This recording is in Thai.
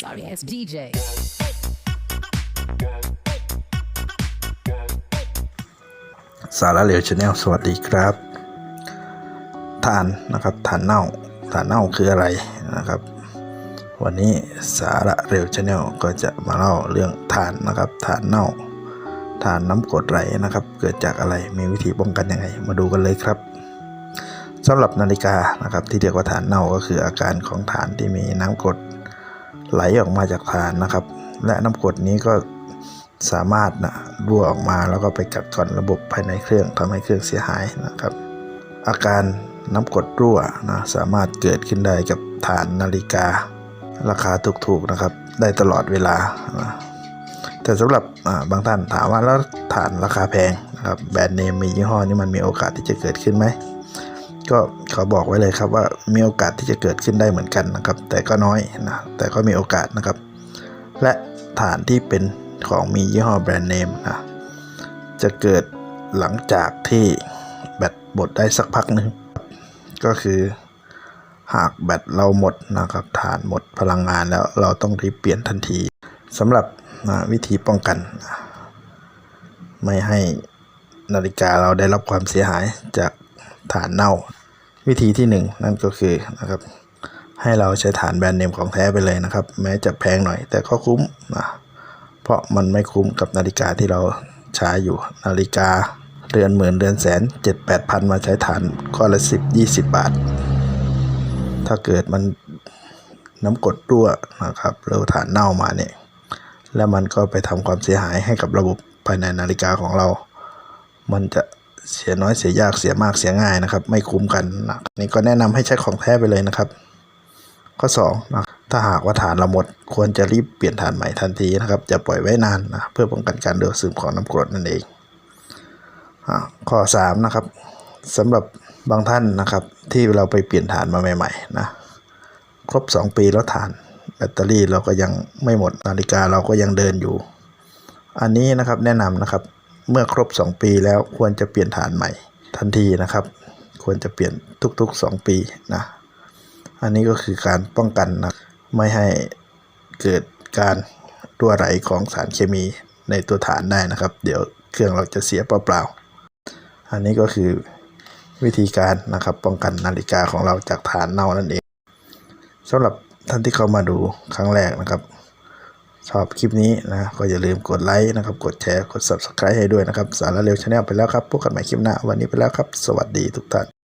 Sorry ass DJ. สาระเหลวชาแนลสวัสดีครับฐานนะครับฐานเน่าฐานเน่าคืออะไรนะครับ วันนี้สาระเร็วชาแนลก็จะมาเล่าเรื่องฐานนะครับฐานเน่าฐานน้ำกรดไหลนะครับ เกิดจากอะไรมีวิธีป้องกันยังไง มาดูกันเลยครับสำหรับนาฬิกานะครับที่เรียกว่าฐานเน่าก็คืออาการของฐานที่มีน้ำกรด ไหลออกมาจากฐานนะครับ และน้ำกรดนี้ก็สามารถนะรั่วออกมาแล้วก็ไปกัดกร่อนระบบภายในเครื่องทำให้เครื่องเสียหายนะครับ อาการน้ำกรดรั่วนะสามารถเกิดขึ้นได้กับฐานนาฬิกา ราคาถูกๆนะครับ ได้ตลอดเวลานะแต่สำหรับบางท่านถามว่าแล้วฐานราคาแพงนะครับแบรนด์เนมมียี่ห้อนี้มันมีโอกาสที่จะเกิดขึ้นไหม ก็ขอบอกไว้เลยครับว่ามีโอกาสที่จะเกิดขึ้นได้เหมือนกันนะครับ แต่ก็น้อยนะแต่ก็มีโอกาสนะครับ และฐานที่เป็นของมียี่ห้อแบรนด์เนมนะจะเกิดหลังจากที่แบตหมดได้สักพักหนึ่งก็คือหากแบตเราหมดนะครับฐานหมดพลังงานแล้วเราต้องรีบเปลี่ยนทันทีสำหรับนะวิธีป้องกันนะไม่ให้นาฬิกาเราได้รับความเสียหายจากฐานเน่า วิธีที่หนึ่งนั่นก็คือนะครับให้เราใช้ฐานแบรนด์เนมของแท้ไปเลยนะครับ แม้จะแพงหน่อย แต่ก็คุ้มนะเพราะมันไม่คุ้มกับนาฬิกาที่เราใช้อยู่นาฬิกาเรือนหมื่นเรือนแสนเจ็ดแปดพันมาใช้ฐานก้อละสิบยี่สิบบาท ถ้าเกิดมันน้ำกดรั่วนะครับแล้วฐานเน่ามาเนี่ยแล้วมันก็ไปทำความเสียหายให้กับระบบภายในนาฬิกาของเรา มันจะ เสียน้อยเสียยากเสียมากเสียง่ายนะครับ ไม่คุ้มกันนะนี่ก็แนะนำให้ใช้ของแท้ไปเลยนะครับ ข้อ2นะถ้าหากว่าฐานเราหมด ควรจะรีบเปลี่ยนฐานใหม่ทันทีนะครับจะปล่อยไว้นานนะเพื่อป้องกันการดูดซึมของน้ำกรดนั่นเองอข้อ3นะครับสำหรับบางท่านนะครับ ที่เราไปเปลี่ยนฐานมาใหม่ๆนะครบ 2 ปีแล้วฐาน แบตเตอรี่เราก็ยังไม่หมดนาฬิกาเราก็ยังเดินอยู่ อันนี้นะครับแนะนำนะครับ เมื่อครบ 2 ปีแล้วควรจะเปลี่ยนฐานใหม่ทันทีนะครับ ควรจะเปลี่ยนทุกๆ 2 ปีนะอันนี้ก็คือการป้องกันนะไม่ให้เกิดการรั่วไหลของสารเคมีในตัวฐานได้นะครับ เดี๋ยวเครื่องเราจะเสียเปล่าๆอันนี้ก็คือวิธีการนะครับป้องกันนาฬิกาของเราจากฐานเน่านั่นเองสำหรับท่านที่เข้ามาดูครั้งแรกนะครับ ชอบคลิปนี้นะ ก็อย่าลืมกดไลค์นะครับ กดแชร์ กด subscribe ให้ด้วยนะครับ สาระเร็วชาแนลไปแล้วครับ พบกันใหม่คลิปหน้า วันนี้ไปแล้วครับ สวัสดีทุกท่าน